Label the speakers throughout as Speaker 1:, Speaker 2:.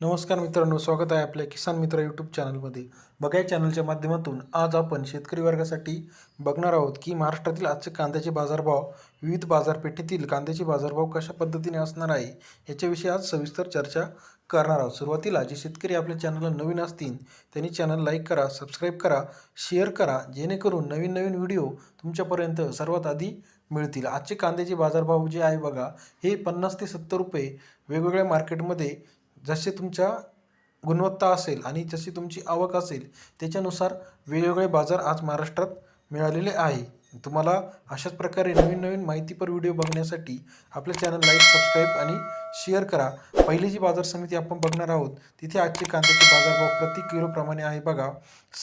Speaker 1: नमस्कार मित्रांनो स्वागत आहे आपल्या किसान मित्र यूट्यूब चॅनलमध्ये बघा या चॅनलच्या माध्यमातून आज आपण शेतकरी वर्गासाठी बघणार आहोत की महाराष्ट्रातील आजचे कांद्याचे बाजारभाव विविध बाजारपेठेतील कांद्याचे बाजारभाव कशा पद्धतीने असणार आहे याच्याविषयी आज सविस्तर चर्चा करणार आहोत. सुरुवातीला जे शेतकरी आपल्या चॅनलला नवीन असतील त्यांनी चॅनल लाईक करा सबस्क्राईब करा शेअर करा जेणेकरून नवीन नवीन व्हिडिओ तुमच्यापर्यंत सर्वात आधी मिळतील. आजचे कांद्याचे बाजारभाव जे आहे बघा हे पन्नास ते सत्तर रुपये वेगवेगळ्या मार्केटमध्ये जसे तुमच्या गुणवत्ता असेल आणि जशी तुमची आवक असेल त्याच्यानुसार वेगवेगळे बाजार आज महाराष्ट्रात मिळालेले आहे. तुम्हाला अशाच प्रकारे नवीन नवीन माहितीपर व्हिडिओ बघण्यासाठी आपल्या चॅनल लाईक सबस्क्राईब आणि शेअर करा. पहिली जी बाजार समिती आपण बघणार आहोत तिथे आजचे कांद्याचे बाजारभाव प्रति किलोप्रमाणे आहे बघा.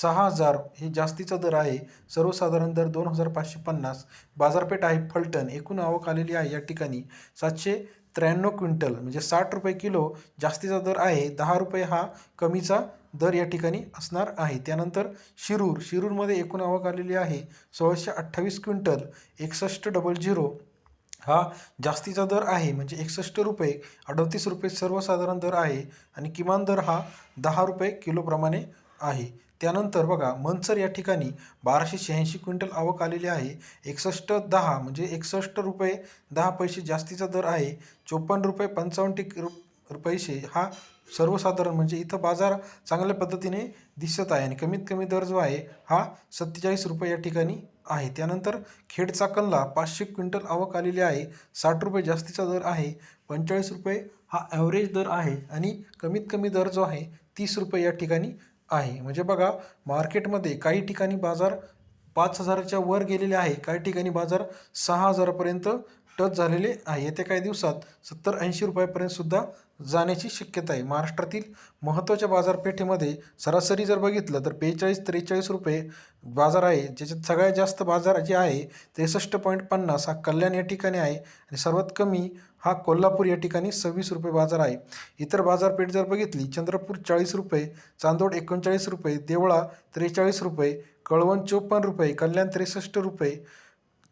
Speaker 1: सहा हजार हे जास्तीचा दर आहे. सर्वसाधारण दर दोन हजार पाचशे पन्नास. बाजारपेठ आहे फलटण. एकूण आवक आलेली आहे या ठिकाणी सातशे त्र्याण्णव क्विंटल म्हणजे साठ रुपये किलो जास्तीचा दर आहे दहा रुपये हा कमीचा दर या ठिकाणी असणार आहे. त्यानंतर शिरूर शिरूरमध्ये एकूण आवक आलेली आहे सोळाशे अठ्ठावीस क्विंटल एकसष्ट डबल झिरो हा जास्तीचा दर आहे म्हणजे एकसष्ट रुपये अडतीस रुपये सर्वसाधारण दर आहे आणि किमान दर हा दहा रुपये किलोप्रमाणे आहे. त्यानंतर बघा मनसर या ठिकाणी बाराशे शहाऐंशी क्विंटल आवक आलेली आहे. एकसष्ट दहा म्हणजे एकसष्ट रुपये दहा पैसे जास्तीचा दर आहे. चोपन्न रुपये पंचावन्न टिक रु पैसे हा सर्वसाधारण म्हणजे इथं बाजार चांगल्या पद्धतीने दिसत आहे आणि कमीत कमी दर जो आहे हा सत्तेचाळीस रुपये या ठिकाणी आहे. त्यानंतर खेडचा कल्ला पाचशे क्विंटल आवक आलेली आहे. साठ रुपये जास्तीचा दर आहे. पंचेचाळीस रुपये हा ॲव्हरेज दर आहे आणि कमीत कमी दर जो आहे तीस रुपये या ठिकाणी आहे. म्हणजे बघा मार्केटमध्ये काही ठिकाणी बाजार पाच हजाराच्या वर गेलेले आहे. काही ठिकाणी बाजार सहा हजारापर्यंत टच झालेले आहे. येत्या काही दिवसात सत्तर ऐंशी रुपयापर्यंत सुद्धा जाण्याची शक्यता आहे. महाराष्ट्रातील महत्त्वाच्या बाजारपेठेमध्ये सरासरी जर बघितलं तर बेचाळीस त्रेचाळीस रुपये बाजार आहे. ज्याच्यात सगळ्यात जास्त बाजार जे आहे त्रेसष्ट पॉईंट पन्नास हा कल्याण या ठिकाणी आहे आणि सर्वात कमी हा कोल्हापूर या ठिकाणी सव्वीस रुपये बाजार आहे. इतर बाजारपेठ जर बघितली चंद्रपूर चाळीस रुपये चांदोड एकोणचाळीस रुपये देवळा त्रेचाळीस रुपये कळवण चोपन्न रुपये कल्याण त्रेसष्ट रुपये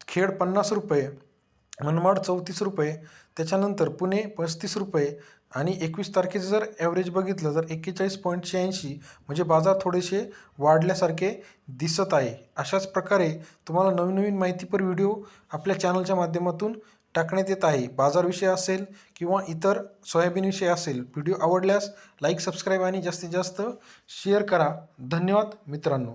Speaker 1: खेड पन्नास रुपये मनमाड चौतीस रुपये त्याच्यानंतर पुणे पस्तीस रुपये आणि एकवीस तारखेचं जर ॲव्हरेज बघितलं तर एक्केचाळीस पॉईंट शहाऐंशी म्हणजे बाजार थोडेसे वाढल्यासारखे दिसत आहे. अशाच प्रकारे तुम्हाला नवीन नवीन माहितीपर व्हिडिओ आपल्या चॅनलच्या माध्यमातून टाकण्यात येत आहे. बाजारविषयी असेल किंवा इतर सोयाबीनविषयी असेल व्हिडिओ आवडल्यास लाईक सबस्क्राईब आणि जास्तीत जास्त शेअर करा. धन्यवाद मित्रांनो.